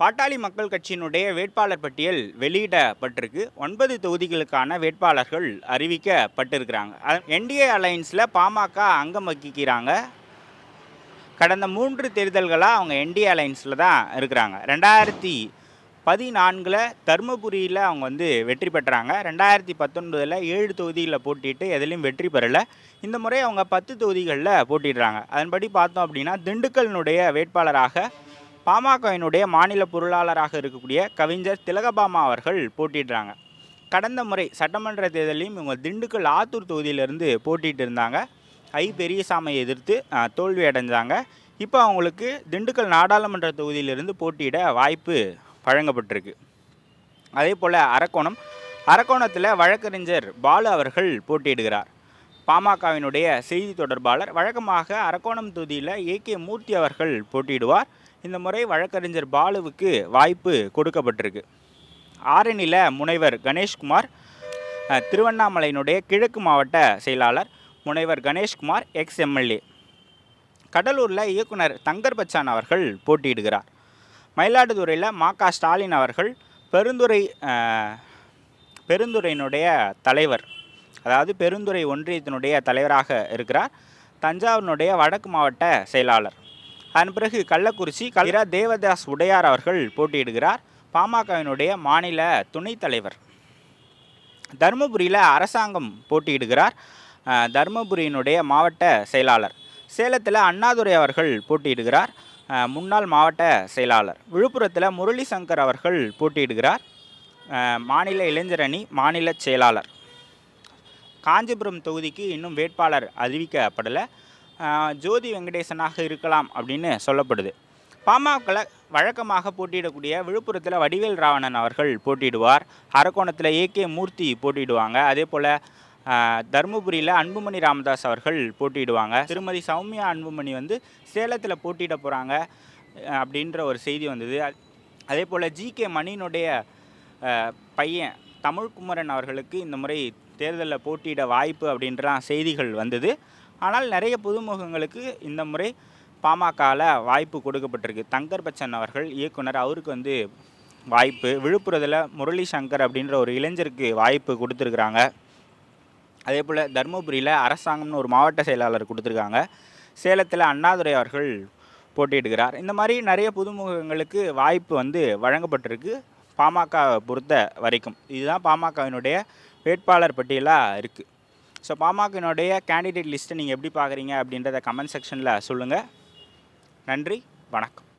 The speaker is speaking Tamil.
பாட்டாளி மக்கள் கட்சியினுடைய வேட்பாளர் பட்டியல் வெளியிடப்பட்டிருக்கு. ஒன்பது தொகுதிகளுக்கான வேட்பாளர்கள் அறிவிக்கப்பட்டிருக்கிறாங்க. என்டிஏ அலையன்ஸில் பாமக அங்கம் வகிக்கிறாங்க. கடந்த மூன்று தேர்தல்களாக அவங்க என்டிஏ அலையன்ஸில் தான் இருக்கிறாங்க. ரெண்டாயிரத்தி பதினான்கில் தருமபுரியில் அவங்க வந்து வெற்றி பெற்றாங்க. ரெண்டாயிரத்தி பத்தொன்பதில் ஏழு தொகுதிகளில் போட்டிட்டு எதுலேயும் வெற்றி பெறலை. இந்த முறை அவங்க பத்து தொகுதிகளில் போட்டிடுறாங்க அதன்படி பார்த்தோம் அப்படின்னா திண்டுக்கல்னுடைய வேட்பாளராக பாமகவினுடைய மாநில பொருளாளராக இருக்கக்கூடிய கவிஞர் திலகபாமா அவர்கள் போட்டிடுறாங்க கடந்த முறை சட்டமன்ற தேர்தலையும் இவங்க திண்டுக்கல் ஆத்தூர் தொகுதியிலிருந்து போட்டிட்டு இருந்தாங்க. ஐ பெரியசாமியை எதிர்த்து தோல்வி அடைஞ்சாங்க. இப்போ அவங்களுக்கு திண்டுக்கல் நாடாளுமன்ற தொகுதியிலிருந்து போட்டியிட வாய்ப்பு வழங்கப்பட்டிருக்கு. அதே போல் அரக்கோணம் அரக்கோணத்தில் வழக்கறிஞர் பாலு அவர்கள் போட்டியிடுகிறார். பாமகவினுடைய செய்தி தொடர்பாளர் வழக்கமாக அரக்கோணம் தொகுதியில் ஏ கே மூர்த்தி அவர்கள் போட்டியிடுவார். இந்த முறை வழக்கறிஞர் பாலுவுக்கு வாய்ப்பு கொடுக்கப்பட்டிருக்கு. ஆரணியில் முனைவர் கணேஷ்குமார் திருவண்ணாமலையினுடைய கிழக்கு மாவட்ட செயலாளர் முனைவர் கணேஷ்குமார் எக்ஸ் எம்எல்ஏ கடலூரில் இயக்குனர் தங்கர் பச்சான் அவர்கள் போட்டியிடுகிறார். மயிலாடுதுறையில் மா க ஸ்டாலின் அவர்கள் பெருந்துறை பெருந்துறையினுடைய தலைவர். அதாவது பெருந்துறை ஒன்றியத்தினுடைய தலைவராக இருக்கிறார். தஞ்சாவூரினுடைய வடக்கு மாவட்ட செயலாளர். அதன் பிறகு கள்ளக்குறிச்சி கல்ரா தேவதாஸ் உடையார் அவர்கள் போட்டியிடுகிறார். பாமகவினுடைய மாநில துணைத் தலைவர். தருமபுரியில் அரசாங்கம் போட்டியிடுகிறார். தருமபுரியினுடைய மாவட்ட செயலாளர். சேலத்தில் அண்ணாதுரை அவர்கள் போட்டியிடுகிறார். முன்னாள் மாவட்ட செயலாளர். விழுப்புரத்தில் முரளி சங்கர் அவர்கள் போட்டியிடுகிறார். மாநில இளைஞரணி மாநில செயலாளர். காஞ்சிபுரம் தொகுதிக்கு இன்னும் வேட்பாளர் அறிவிக்கப்படலை. ஜோதி வெங்கடேசனாக இருக்கலாம் அப்படின்னு சொல்லப்படுது. பாமகவில் வழக்கமாக போட்டியிடக்கூடிய விழுப்புரத்தில் வடிவேல் ராவணன் அவர்கள் போட்டியிடுவார். அரக்கோணத்தில் ஏகே மூர்த்தி போட்டியிடுவாங்க. அதே போல் தருமபுரியில் அன்புமணி ராமதாஸ் அவர்கள் போட்டியிடுவாங்க. திருமதி சௌமியா அன்புமணி வந்து சேலத்தில் போட்டியிட போகிறாங்க அப்படின்ற ஒரு செய்தி வந்தது. அதே போல் ஜி கே மணியினுடைய பையன் தமிழ்குமரன் அவர்களுக்கு இந்த முறை தேர்தலில் போட்டியிட வாய்ப்பு அப்படின்ற செய்திகள் வந்தது. ஆனால் நிறைய புதுமுகங்களுக்கு இந்த முறை பாமகவில் வாய்ப்பு கொடுக்கப்பட்டிருக்கு. தங்கர் பச்சன் அவர்கள் இயக்குனர் அவருக்கு வந்து வாய்ப்பு. விழுப்புரத்தில் முரளி சங்கர் அப்படின்ற ஒரு இளைஞருக்கு வாய்ப்பு கொடுத்துருக்குறாங்க. அதே போல் தருமபுரியில் அரசாங்கம்னு ஒரு மாவட்ட செயலாளர் கொடுத்துருக்காங்க. சேலத்தில் அண்ணாதுரை அவர்கள் போட்டியிடுகிறார். இந்த மாதிரி நிறைய புதுமுகங்களுக்கு வாய்ப்பு வந்து வழங்கப்பட்டிருக்கு பாமக பொறுத்த வரைக்கும். இதுதான் பாமகவினுடைய வேட்பாளர் பட்டியலாக இருக்குது ஸோ பாமகனுடைய கேண்டிடேட் லிஸ்ட்டை நீங்கள் எப்படி பார்க்குறீங்க அப்படின்றத கமெண்ட் செக்ஷனில் சொல்லுங்கள் நன்றி வணக்கம்.